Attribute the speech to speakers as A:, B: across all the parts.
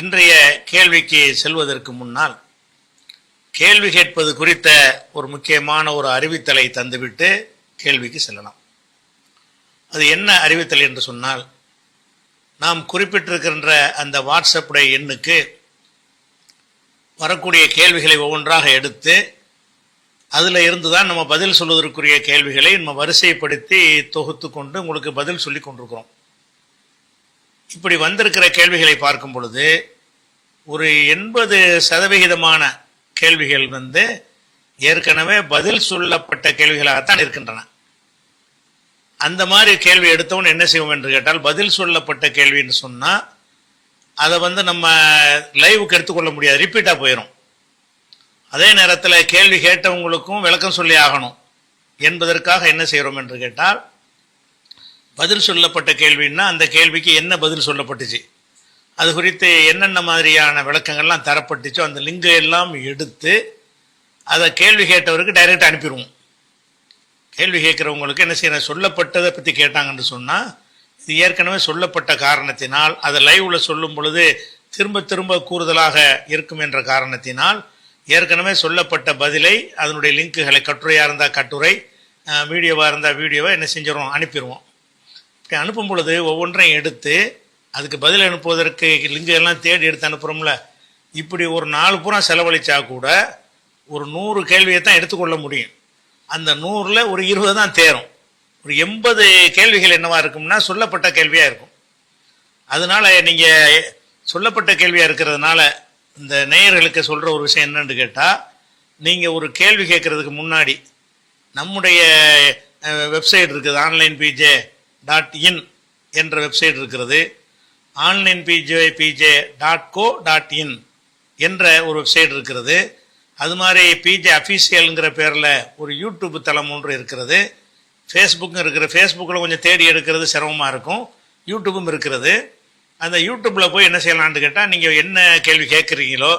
A: இன்றைய கேள்விக்கு செல்வதற்கு முன்னால் கேள்வி கேட்பது குறித்த ஒரு முக்கியமான ஒரு அறிவித்தலை தந்துவிட்டு கேள்விக்கு செல்லலாம். அது என்ன அறிவித்தல் என்று சொன்னால் நாம் குறிப்பிட்டிருக்கின்ற அந்த வாட்ஸ்அப்புடைய எண்ணுக்கு வரக்கூடிய கேள்விகளை ஒவ்வொன்றாக எடுத்து அதில் இருந்து தான் நம்ம பதில் சொல்வதற்குரிய கேள்விகளை நம்ம வரிசைப்படுத்தி தொகுத்து கொண்டு உங்களுக்கு பதில் சொல்லி கொண்டிருக்கிறோம். இப்படி வந்திருக்கிற கேள்விகளை பார்க்கும் பொழுது ஒரு எண்பது சதவிகிதமான கேள்விகள் வந்து ஏற்கனவே பதில் சொல்லப்பட்ட கேள்விகளாகத்தான் இருக்கின்றன. அந்த மாதிரி கேள்வி எடுத்தவன் என்ன செய்வோம் என்று கேட்டால் பதில் சொல்லப்பட்ட கேள்வின்னு சொன்னால் அதை வந்து நம்ம லைவுக்கு எடுத்துக்கொள்ள முடியாது ரிப்பீட்டாக போயிடும் அதே நேரத்தில் கேள்வி கேட்டவங்களுக்கும் விளக்கம் சொல்லி ஆகணும். என்பதற்காக என்ன செய்கிறோம் என்று கேட்டால் பதில் சொல்லப்பட்ட கேள்வின்னா அந்த கேள்விக்கு என்ன பதில் சொல்லப்பட்டுச்சு? அது குறித்து என்னென்ன மாதிரியான விளக்கங்கள்லாம் தரப்பட்டுச்சோ அந்த லிங்கை எல்லாம் எடுத்து அதை கேள்வி கேட்டவருக்கு டைரெக்டாக அனுப்பிடுவோம். கேள்வி கேட்குறவங்களுக்கு என்ன செய்யணும்? சொல்லப்பட்டதை பற்றி கேட்டாங்கன்னு சொன்னால் இது ஏற்கனவே சொல்லப்பட்ட காரணத்தினால் அதை லைவ்ல சொல்லும் பொழுது திரும்ப திரும்ப கூடுதலாக இருக்கும் என்ற காரணத்தினால் ஏற்கனவே சொல்லப்பட்ட பதிலை அதனுடைய லிங்குகளை கட்டுரையாக இருந்தால் கட்டுரை வீடியோவாக இருந்தால் வீடியோவை என்ன செஞ்சிடும் அனுப்பிடுவோம். இப்படி அனுப்பும் பொழுது ஒவ்வொன்றையும் எடுத்து அதுக்கு பதில் அனுப்புவதற்கு லிங்கு எல்லாம் தேடி எடுத்து அனுப்புகிறோம்ல இப்படி ஒரு நாலு பூரா செலவழித்தா கூட ஒரு நூறு கேள்வியை தான் எடுத்துக்கொள்ள முடியும். அந்த நூறில் ஒரு இருபது தான் தேரும். ஒரு எண்பது கேள்விகள் என்னவாக இருக்கும்னா சொல்லப்பட்ட கேள்வியாக இருக்கும். அதனால நீங்கள் சொல்லப்பட்ட கேள்வியாக இருக்கிறதுனால இந்த நேயர்களுக்கு சொல்கிற ஒரு விஷயம் என்னன்னு கேட்டால் நீங்கள் ஒரு கேள்வி கேட்குறதுக்கு முன்னாடி நம்முடைய வெப்சைட் இருக்குது ஆன்லைன் பிஜே. டாட் இன் என்ற வெப்சைட் இருக்கிறது. Online PJ PJ dot co dot in என்ற ஒரு வெப்சைட் இருக்கிறது. அது மாதிரி பிஜே அஃபீஷியலுங்கிற பேரில் ஒரு யூடியூப் தளம் ஒன்று இருக்கிறது. ஃபேஸ்புக்கும் இருக்கிற ஃபேஸ்புக்கில் கொஞ்சம் தேடி எடுக்கிறது சிரமமாக இருக்கும். யூடியூப்பும் இருக்கிறது. அந்த யூடியூப்பில் போய் என்ன செய்யலான்னு கேட்டால் நீங்கள் என்ன கேள்வி கேட்குறீங்களோ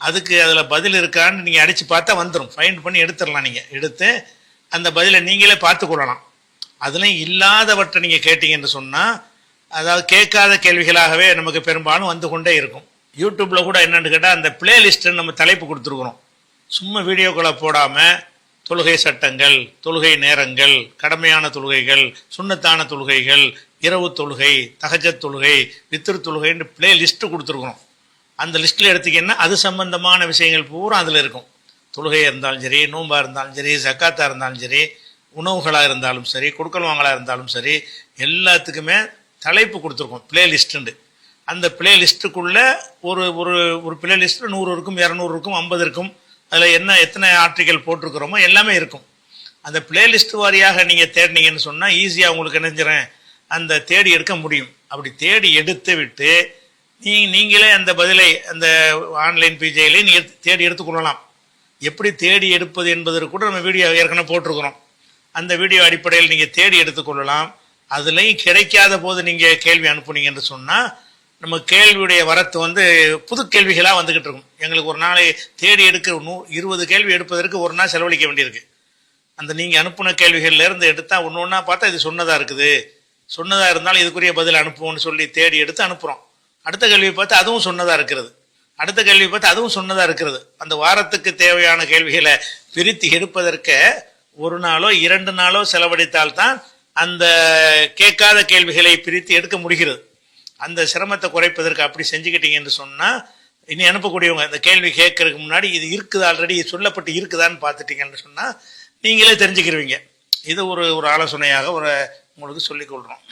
A: அதுக்கு அதில் பதில் இருக்கான்னு நீங்கள் அடித்து பார்த்தா வந்துடும் ஃபைண்ட் பண்ணி எடுத்துடலாம் நீங்கள் எடுத்து அந்த பதிலை நீங்களே பார்த்து கொள்ளலாம். அதுலேயும் இல்லாதவற்றை நீங்கள் கேட்டீங்கன்னு சொன்னால் அதாவது கேட்காத கேள்விகளாகவே நமக்கு பெரும்பாலும் வந்து கொண்டே இருக்கும். யூடியூப்பில் கூட என்னென்னு கேட்டால் அந்த பிளேலிஸ்ட்டுன்னு நம்ம தலைப்பு கொடுத்துருக்குறோம். சும்மா வீடியோக்களை போடாமல் தொழுகை சட்டங்கள் தொழுகை நேரங்கள் கடமையான தொழுகைகள் சுண்ணத்தான தொழுகைகள் இரவு தொழுகை தகஜத் தொழுகை வித்திரு தொழுகைன்னு பிளே லிஸ்ட்டு கொடுத்துருக்குறோம். அந்த லிஸ்ட்டில் எடுத்திங்கன்னா அது சம்பந்தமான விஷயங்கள் பூரா அதில் இருக்கும். தொழுகையாக இருந்தாலும் சரி நோம்பாக இருந்தாலும் சரி ஜக்காத்தாக இருந்தாலும் சரி உணவுகளாக இருந்தாலும் சரி கொடுக்கல் வாங்கலாக இருந்தாலும் சரி எல்லாத்துக்குமே தலைப்பு கொடுத்துருக்கோம். பிளேலிஸ்ட்டுண்டு அந்த பிளேலிஸ்ட்டுக்குள்ளே ஒரு ஒரு ஒரு பிளேலிஸ்ட்டில் லிஸ்ட்டு நூறு இருக்கும் இரநூறு இருக்கும் ஐம்பது இருக்கும். அதில் என்ன எத்தனை ஆர்டிக்கல் போட்டிருக்கிறோமோ எல்லாமே இருக்கும். அந்த பிளேலிஸ்ட் வாரியாக நீங்கள் தேடினீங்கன்னு சொன்னால் ஈஸியாக உங்களுக்கு நினைஞ்சிறேன் அந்த தேடி எடுக்க முடியும். அப்படி தேடி எடுத்து விட்டு நீ நீங்களே அந்த பதிலை அந்த ஆன்லைன் பிஜேலே நீங்கள் தேடி எடுத்துக்கொள்ளலாம் எப்படி தேடி எடுப்பது என்பதற்கு கூட நம்ம வீடியோ ஏற்கனவே போட்டிருக்கிறோம். அந்த வீடியோ அடிப்படையில் நீங்கள் தேடி எடுத்துக்கொள்ளலாம் அதுலேயும் கிடைக்காத போது நீங்கள் கேள்வி அனுப்புனீங்க என்று சொன்னால் நம்ம கேள்வியுடைய வரத்து வந்து புது கேள்விகளாக வந்துக்கிட்டு இருக்கும். எங்களுக்கு ஒரு நாளை தேடி எடுக்கிற நூ இருபது கேள்வி எடுப்பதற்கு ஒரு நாள் செலவழிக்க வேண்டியிருக்கு. அந்த நீங்கள் அனுப்பின கேள்விகள்லேருந்து எடுத்தால் ஒன்று ஒன்றா பார்த்தா இது சொன்னதாக இருக்குது. சொன்னதாக இருந்தாலும் இதுக்குரிய பதில் அனுப்புவோம்னு சொல்லி தேடி எடுத்து அனுப்புகிறோம் அடுத்த கேள்வியை பார்த்து அதுவும் சொன்னதாக இருக்கிறது. அடுத்த கேள்வி பார்த்து அதுவும் சொன்னதாக இருக்கிறது. அந்த வாரத்துக்கு தேவையான கேள்விகளை பிரித்து எடுப்பதற்கு ஒரு நாளோ இரண்டு நாளோ செலவழித்தால்தான் அந்த கேட்காத கேள்விகளை பிரித்து எடுக்க முடிகிறது. அந்த சிரமத்தை குறைப்பதற்கு அப்படி செஞ்சுக்கிட்டீங்கன்னு சொன்னால் இனி அனுப்பக்கூடியவங்க இந்த கேள்வி கேட்கறதுக்கு முன்னாடி இது இருக்குது ஆல்ரெடி சொல்லப்பட்டு இருக்குதான்னு பார்த்துட்டீங்கன்னு சொன்னால் நீங்களே தெரிஞ்சுக்கிருவீங்க. இது ஒரு ஒரு ஆலோசனையாக ஒரு உங்களுக்கு சொல்லிக் கொள்கிறோம்